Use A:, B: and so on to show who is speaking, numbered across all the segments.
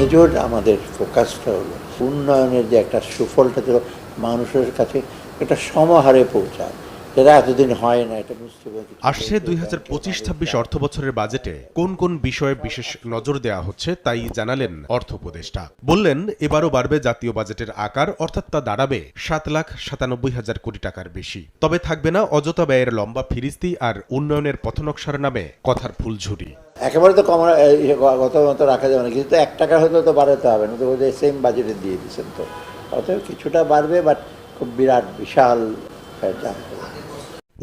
A: Major আমাদের ফোকাসটা হলো উন্নয়নের যে একটা সুফলটা ছিল মানুষের কাছে একটা সমাহারে পৌঁছায়। এতদিন হয় না এটা বুঝতে পারছি।
B: আসছে দুই হাজার পঁচিশ ছাব্বিশ অর্থ বছরের বাজেটে কোন কোন বিষয়ে বিশেষ নজর দেওয়া হচ্ছে তাই জানালেন অর্থ উপদেষ্টা। বললেন এবারও বাড়বে জাতীয় বাজেটের আকার অর্থাৎ তা দাঁড়াবে সাত লাখ সাতানব্বই হাজার কোটি টাকার বেশি। তবে থাকবে না অযথা ব্যয়ের লম্বা ফিরিস্তি আর উন্নয়নের পথনকশার নামে কথার ফুলঝুরি।
A: একেবারে তো কমা গত মতো রাখা যাবে না কিন্তু এক টাকা হলেও তো বাড়াতে হবে না তো সেম বাজেটে দিয়ে দিচ্ছেন তো। অতএব কিছুটা বাড়বে বাট খুব বিরাট বিশাল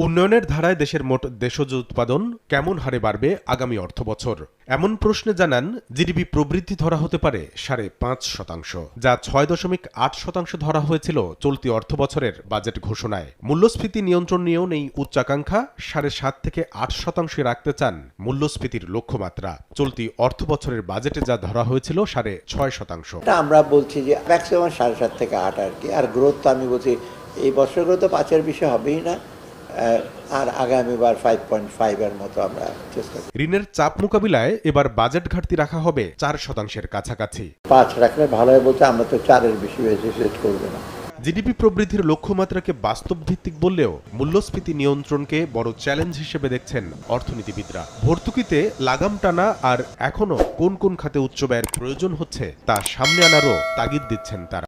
B: উন্নয়নের ধারায় দেশের মোট দেশজ উৎপাদন কেমন হারে বাড়বে আগামী অর্থ বছর এমন প্রশ্নে জানান জিডিপি প্রবৃদ্ধি ধরা হতে পারে সাড়ে পাঁচ শতাংশ যা ছয় দশমিক আট শতাংশ ধরা হয়েছিল চলতি অর্থ বছরের বাজেট ঘোষণায়। মূল্যস্ফীতি নিয়ন্ত্রণ নিয়েও নেই উচ্চাকাঙ্ক্ষা সাড়ে সাত থেকে আট শতাংশে রাখতে চান মূল্যস্ফীতির লক্ষ্যমাত্রা। চলতি অর্থ বছরের বাজেটে যা ধরা হয়েছিল সাড়ে ছয় শতাংশ।
A: আমরা বলছি যে ম্যাক্সিমাম সাড়ে সাত থেকে আট আর কি আর গ্রোথ তো আমি বলছি এই বছরগুলো তো পাঁচের বেশি হবেই না আর আগামীবার ফাইভ পয়েন্ট ফাইভের মতো আমরা চেষ্টা করি।
B: ঋণের চাপ মোকাবিলায় এবার বাজেট ঘাটতি রাখা হবে চার শতাংশের কাছাকাছি।
A: পাঁচ রাখলে ভালো হয় বলছে আমরা তো চারের বেশি বেশি সেট করব না।
B: জিডিপি প্রবৃদ্ধির লক্ষ্যমাত্রাকে বাস্তব ভিত্তিক বললেও মূল্যস্ফীতি নিয়ন্ত্রণকে বড় চ্যালেঞ্জ হিসেবে দেখছেন অর্থনীতিবিদরা। ভর্তুকিতে লাগাম টানা আর এখনও কোন কোন খাতে উচ্চ ব্যয়ের প্রয়োজন হচ্ছে তা সামনে আনারও তাগিদ দিচ্ছেন তারা।